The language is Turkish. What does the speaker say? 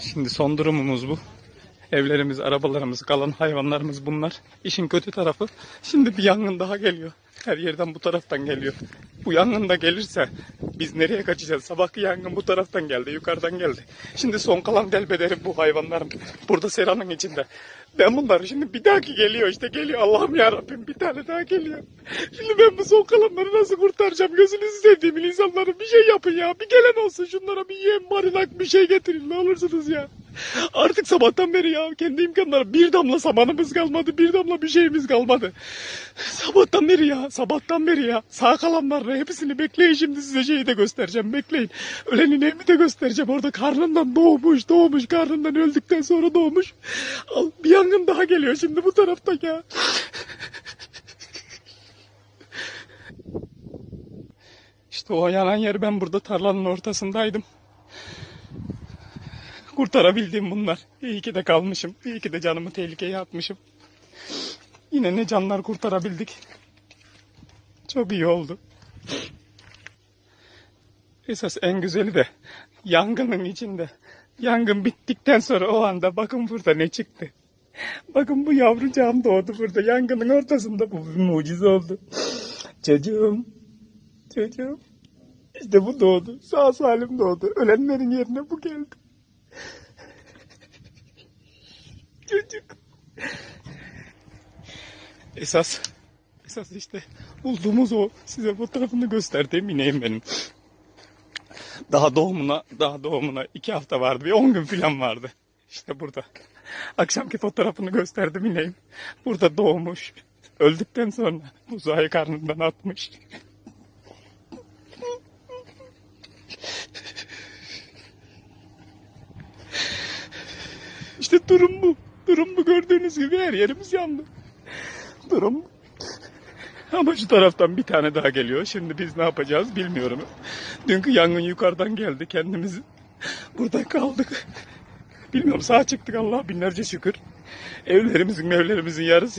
Şimdi son durumumuz bu. Evlerimiz, arabalarımız, kalan hayvanlarımız bunlar. İşin kötü tarafı şimdi bir yangın daha geliyor. Her yerden bu taraftan geliyor. Bu yangın da gelirse biz nereye kaçacağız? Sabahki yangın bu taraftan geldi, yukarıdan geldi. Şimdi son kalan delbederim bu hayvanlarım. Burada seranın içinde. Ben bunları şimdi bir dahaki geliyor işte geliyor Allah'ım ya Rabbim bir tane daha geliyor. Şimdi ben bu son kalanları nasıl kurtaracağım? Gözünüzü sevdiğim insanları bir şey yapın ya. Bir gelen olsun şunlara bir yem, marinak bir şey getirin ne olursunuz ya. Artık sabahtan beri ya kendi imkanları bir damla samanımız kalmadı, bir damla bir şeyimiz kalmadı. Sabahtan beri ya, sabahtan beri ya. Sağ kalanların hepsini bekleyin şimdi size şeyi de göstereceğim, bekleyin. Ölenin evini de göstereceğim. Orada karnından doğmuş, doğmuş, karnından öldükten sonra doğmuş. Al, bir yangın daha geliyor şimdi bu tarafta ya. İşte o yanan yer ben burada tarlanın ortasındaydım. Kurtarabildiğim bunlar. İyi ki de kalmışım. İyi ki de canımı tehlikeye atmışım. Yine ne canlar kurtarabildik. Çok iyi oldu. Esas en güzeli de yangının içinde. Yangın bittikten sonra o anda bakın burada ne çıktı. Bakın bu yavrucağım doğdu burada. Yangının ortasında bu bir mucize oldu. Çocuğum. Çocuğum. İşte bu doğdu. Sağ salim doğdu. Ölenlerin yerine bu geldi. Çocuk. Esas, esas işte bulduğumuz o. Size fotoğrafını gösterdiğim ineğim benim. Daha doğumuna, daha doğumuna iki hafta vardı. Bir on gün falan vardı. İşte burada. Akşamki fotoğrafını gösterdim ineğim. Burada doğmuş. Öldükten sonra uzayı karnından atmış. İşte durum bu. Durum bu gördüğünüz gibi her yerimiz yandı. Durum bu. Ama şu taraftan bir tane daha geliyor. Şimdi biz ne yapacağız bilmiyorum. Dünkü yangın yukarıdan geldi. Kendimiz burada kaldık. Bilmiyorum sağa çıktık Allah binlerce şükür. Evlerimizin evlerimizin yarısı